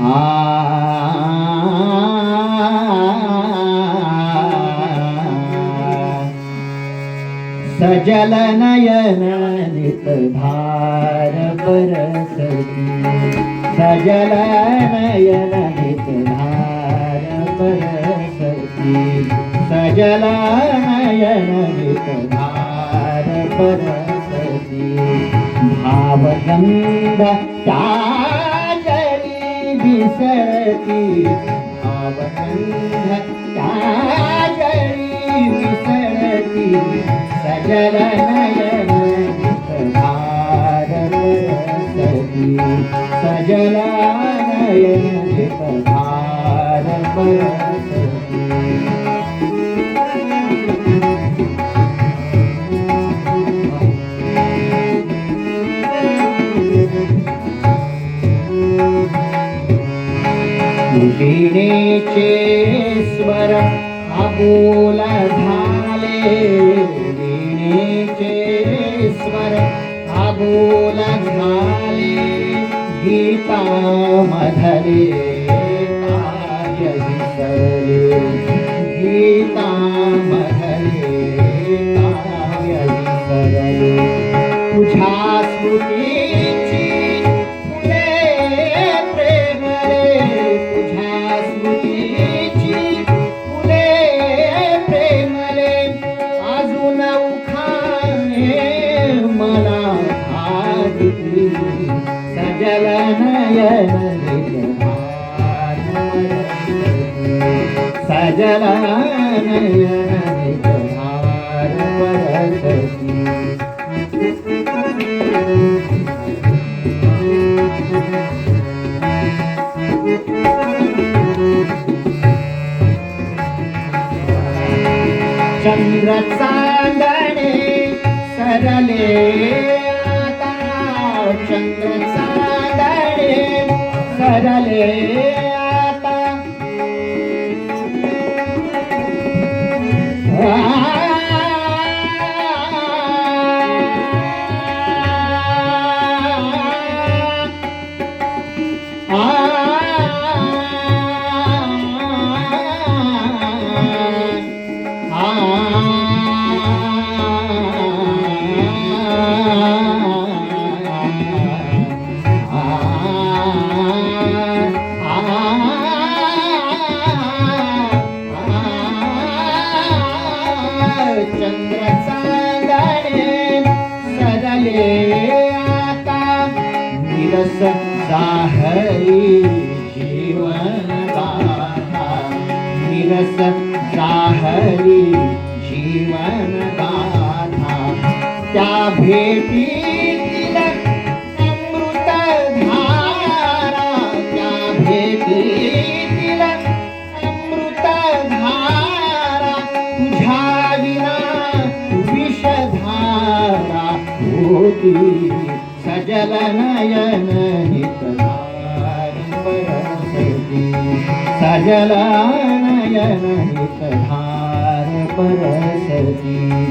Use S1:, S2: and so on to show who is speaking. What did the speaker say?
S1: आ सजल नयन नित धार परसती। सजल नयन नित धार परसती। सजल नयन नित धार परसति चन्द्री विसरति। भावचन्द्री विसरति। सजलनयन सजला वीणेचे स्वर अबोल झाले. वीणेचे स्वर अबोल झाले. गीता मधले काय विसरले. गीता मधले काय विसरले. तुझ्या स्मृतीची नयन नितहार सजल नयन नितहार परसती चंद्र चांदणे सरले आता चंद्र चांदणे सरले चंद्र निरस जीवन गाथा निरस जाहरी जीवन गाथा त्या भेटी होती. सजल नयन नितधार सजल नयन नितधार परसती